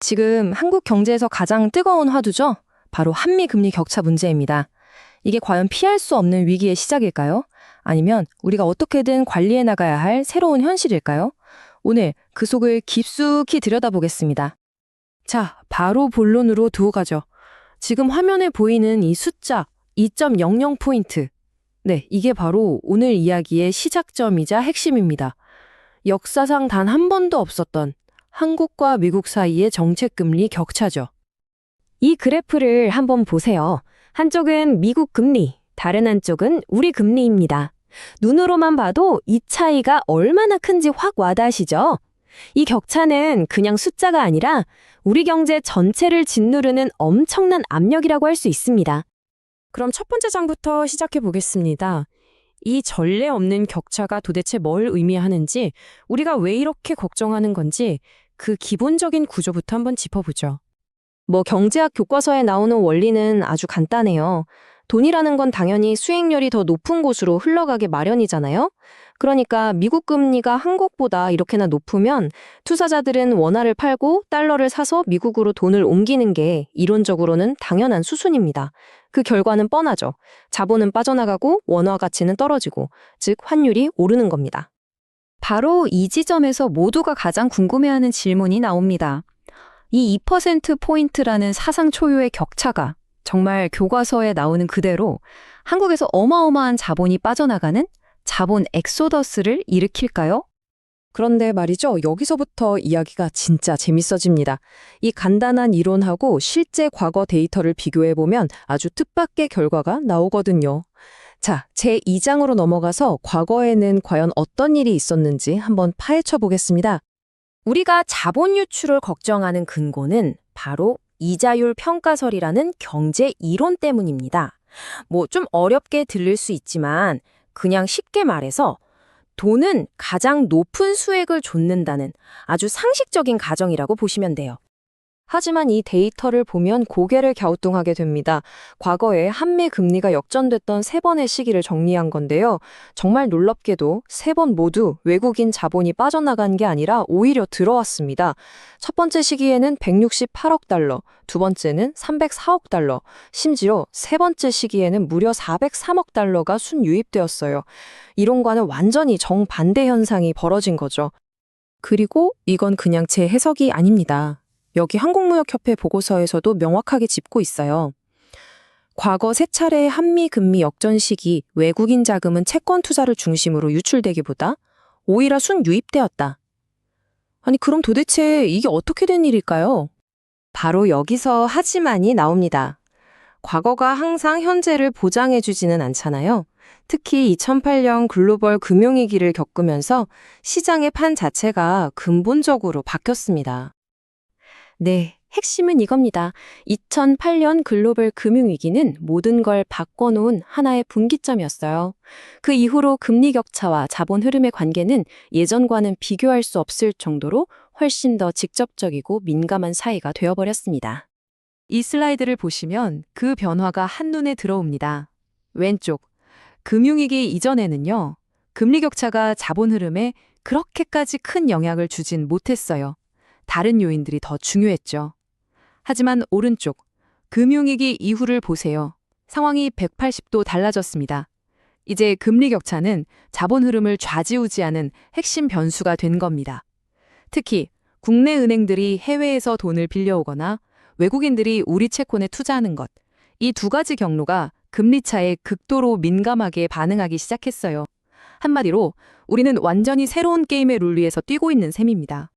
지금 한국 경제에서 가장 뜨거운 화두죠? 바로 한미 금리 격차 문제입니다. 이게 과연 피할 수 없는 위기의 시작일까요? 아니면 우리가 어떻게든 관리해 나가야 할 새로운 현실일까요? 오늘 그 속을 깊숙이 들여다보겠습니다. 자, 바로 본론으로 두고 가죠. 지금 화면에 보이는 이 숫자 2.00포인트. 네, 이게 바로 오늘 이야기의 시작점이자 핵심입니다. 역사상 단 한 번도 없었던 한국과 미국 사이의 정책금리 격차죠. 이 그래프를 한번 보세요. 한쪽은 미국 금리, 다른 한쪽은 우리 금리입니다. 눈으로만 봐도 이 차이가 얼마나 큰지 확 와닿으시죠? 이 격차는 그냥 숫자가 아니라 우리 경제 전체를 짓누르는 엄청난 압력이라고 할 수 있습니다. 그럼 첫 번째 장부터 시작해 보겠습니다. 이 전례 없는 격차가 도대체 뭘 의미하는지, 우리가 왜 이렇게 걱정하는 건지 그 기본적인 구조부터 한번 짚어보죠. 뭐 경제학 교과서에 나오는 원리는 아주 간단해요. 돈이라는 건 당연히 수익률이 더 높은 곳으로 흘러가게 마련이잖아요. 그러니까 미국 금리가 한국보다 이렇게나 높으면 투자자들은 원화를 팔고 달러를 사서 미국으로 돈을 옮기는 게 이론적으로는 당연한 수순입니다. 그 결과는 뻔하죠. 자본은 빠져나가고 원화 가치는 떨어지고, 즉 환율이 오르는 겁니다. 바로 이 지점에서 모두가 가장 궁금해하는 질문이 나옵니다. 이 2%포인트라는 사상 초유의 격차가 정말 교과서에 나오는 그대로 한국에서 어마어마한 자본이 빠져나가는 자본 엑소더스를 일으킬까요? 그런데 말이죠. 여기서부터 이야기가 진짜 재밌어집니다. 이 간단한 이론하고 실제 과거 데이터를 비교해보면 아주 뜻밖의 결과가 나오거든요. 자, 제 2장으로 넘어가서 과거에는 과연 어떤 일이 있었는지 한번 파헤쳐 보겠습니다. 우리가 자본 유출을 걱정하는 근거는 바로 이자율 평가설이라는 경제 이론 때문입니다. 뭐 좀 어렵게 들릴 수 있지만 그냥 쉽게 말해서 돈은 가장 높은 수액을 줬는다는 아주 상식적인 가정이라고 보시면 돼요. 하지만 이 데이터를 보면 고개를 갸우뚱하게 됩니다. 과거에 한미 금리가 역전됐던 세 번의 시기를 정리한 건데요. 정말 놀랍게도 세 번 모두 외국인 자본이 빠져나간 게 아니라 오히려 들어왔습니다. 첫 번째 시기에는 168억 달러, 두 번째는 304억 달러, 심지어 세 번째 시기에는 무려 403억 달러가 순유입되었어요. 이론과는 완전히 정반대 현상이 벌어진 거죠. 그리고 이건 그냥 제 해석이 아닙니다. 여기 한국무역협회 보고서에서도 명확하게 짚고 있어요. 과거 세 차례의 한미 금리 역전 시기 외국인 자금은 채권 투자를 중심으로 유출되기보다 오히려 순 유입되었다. 아니 그럼 도대체 이게 어떻게 된 일일까요? 바로 여기서 하지만이 나옵니다. 과거가 항상 현재를 보장해주지는 않잖아요. 특히 2008년 글로벌 금융위기를 겪으면서 시장의 판 자체가 근본적으로 바뀌었습니다. 네, 핵심은 이겁니다. 2008년 글로벌 금융위기는 모든 걸 바꿔놓은 하나의 분기점이었어요. 그 이후로 금리 격차와 자본 흐름의 관계는 예전과는 비교할 수 없을 정도로 훨씬 더 직접적이고 민감한 사이가 되어버렸습니다. 이 슬라이드를 보시면 그 변화가 한눈에 들어옵니다. 왼쪽, 금융위기 이전에는요, 금리 격차가 자본 흐름에 그렇게까지 큰 영향을 주진 못했어요. 다른 요인들이 더 중요했죠. 하지만 오른쪽, 금융위기 이후를 보세요. 상황이 180도 달라졌습니다. 이제 금리 격차는 자본 흐름을 좌지우지하는 핵심 변수가 된 겁니다. 특히 국내 은행들이 해외에서 돈을 빌려오거나 외국인들이 우리 채권에 투자하는 것, 이 두 가지 경로가 금리 차에 극도로 민감하게 반응하기 시작했어요. 한마디로 우리는 완전히 새로운 게임의 룰 위에서 뛰고 있는 셈입니다.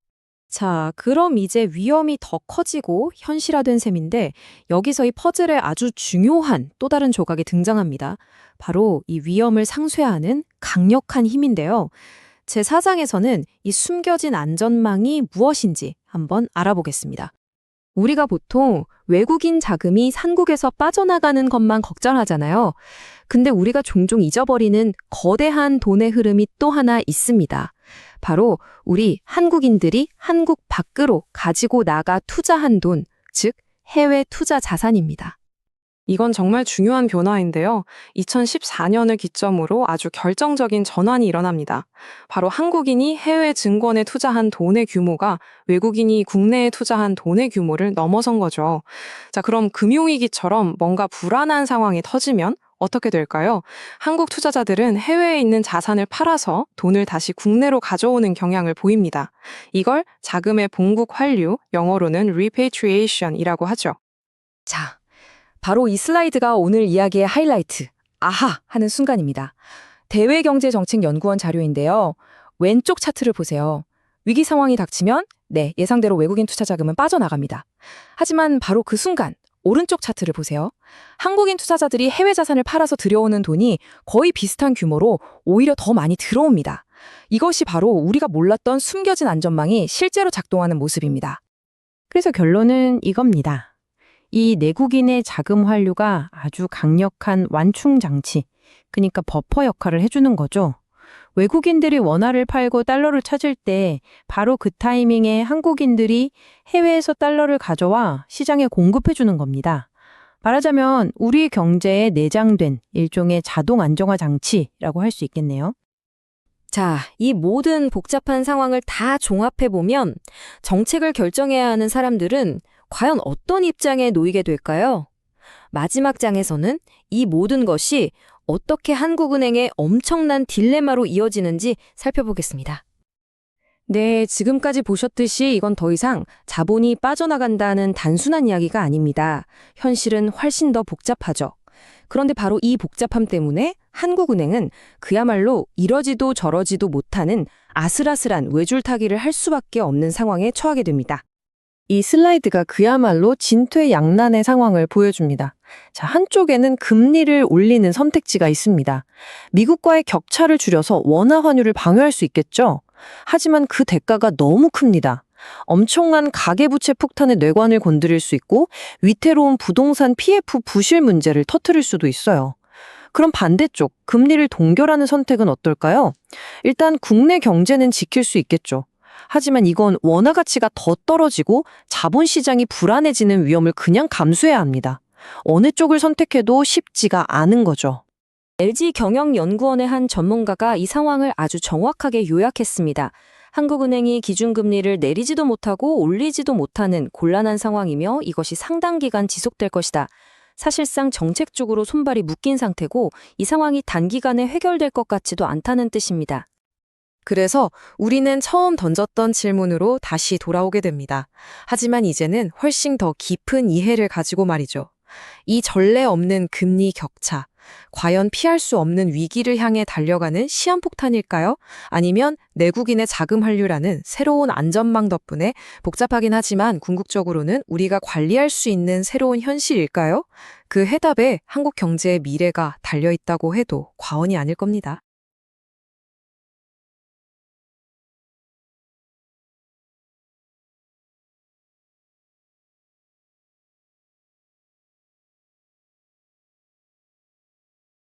자, 그럼 이제 위험이 더 커지고 현실화된 셈인데 여기서 이 퍼즐의 아주 중요한 또 다른 조각이 등장합니다. 바로 이 위험을 상쇄하는 강력한 힘인데요. 제 4장에서는 이 숨겨진 안전망이 무엇인지 한번 알아보겠습니다. 우리가 보통 외국인 자금이 한국에서 빠져나가는 것만 걱정하잖아요. 근데 우리가 종종 잊어버리는 거대한 돈의 흐름이 또 하나 있습니다. 바로 우리 한국인들이 한국 밖으로 가지고 나가 투자한 돈, 즉 해외 투자 자산입니다. 이건 정말 중요한 변화인데요. 2014년을 기점으로 아주 결정적인 전환이 일어납니다. 바로 한국인이 해외 증권에 투자한 돈의 규모가 외국인이 국내에 투자한 돈의 규모를 넘어선 거죠. 자, 그럼 금융위기처럼 뭔가 불안한 상황이 터지면 어떻게 될까요? 한국 투자자들은 해외에 있는 자산을 팔아서 돈을 다시 국내로 가져오는 경향을 보입니다. 이걸 자금의 봉국 환류, 영어로는 repatriation이라고 하죠. 자, 바로 이 슬라이드가 오늘 이야기의 하이라이트, 아하 하는 순간입니다. 대외경제정책연구원 자료인데요. 왼쪽 차트를 보세요. 위기 상황이 닥치면 네, 예상대로 외국인 투자 자금은 빠져나갑니다. 하지만 바로 그 순간 오른쪽 차트를 보세요. 한국인 투자자들이 해외 자산을 팔아서 들여오는 돈이 거의 비슷한 규모로 오히려 더 많이 들어옵니다. 이것이 바로 우리가 몰랐던 숨겨진 안전망이 실제로 작동하는 모습입니다. 그래서 결론은 이겁니다. 이 내국인의 자금 환류가 아주 강력한 완충 장치, 그러니까 버퍼 역할을 해주는 거죠. 외국인들이 원화를 팔고 달러를 찾을 때 바로 그 타이밍에 한국인들이 해외에서 달러를 가져와 시장에 공급해 주는 겁니다. 말하자면 우리 경제에 내장된 일종의 자동 안정화 장치라고 할 수 있겠네요. 자, 이 모든 복잡한 상황을 다 종합해 보면 정책을 결정해야 하는 사람들은 과연 어떤 입장에 놓이게 될까요? 마지막 장에서는 이 모든 것이 어떻게 한국은행의 엄청난 딜레마로 이어지는지 살펴보겠습니다. 네, 지금까지 보셨듯이 이건 더 이상 자본이 빠져나간다는 단순한 이야기가 아닙니다. 현실은 훨씬 더 복잡하죠. 그런데 바로 이 복잡함 때문에 한국은행은 그야말로 이러지도 저러지도 못하는 아슬아슬한 외줄타기를 할 수밖에 없는 상황에 처하게 됩니다. 이 슬라이드가 그야말로 진퇴양난의 상황을 보여줍니다. 자, 한쪽에는 금리를 올리는 선택지가 있습니다. 미국과의 격차를 줄여서 원화 환율을 방어할 수 있겠죠? 하지만 그 대가가 너무 큽니다. 엄청난 가계부채 폭탄의 뇌관을 건드릴 수 있고 위태로운 부동산 PF 부실 문제를 터뜨릴 수도 있어요. 그럼 반대쪽, 금리를 동결하는 선택은 어떨까요? 일단 국내 경제는 지킬 수 있겠죠. 하지만 이건 원화 가치가 더 떨어지고 자본 시장이 불안해지는 위험을 그냥 감수해야 합니다. 어느 쪽을 선택해도 쉽지가 않은 거죠. LG 경영연구원의 한 전문가가 이 상황을 아주 정확하게 요약했습니다. 한국은행이 기준금리를 내리지도 못하고 올리지도 못하는 곤란한 상황이며 이것이 상당 기간 지속될 것이다. 사실상 정책적으로 손발이 묶인 상태고 이 상황이 단기간에 해결될 것 같지도 않다는 뜻입니다. 그래서 우리는 처음 던졌던 질문으로 다시 돌아오게 됩니다. 하지만 이제는 훨씬 더 깊은 이해를 가지고 말이죠. 이 전례 없는 금리 격차, 과연 피할 수 없는 위기를 향해 달려가는 시한폭탄일까요? 아니면 내국인의 자금 환류라는 새로운 안전망 덕분에 복잡하긴 하지만 궁극적으로는 우리가 관리할 수 있는 새로운 현실일까요? 그 해답에 한국 경제의 미래가 달려 있다고 해도 과언이 아닐 겁니다.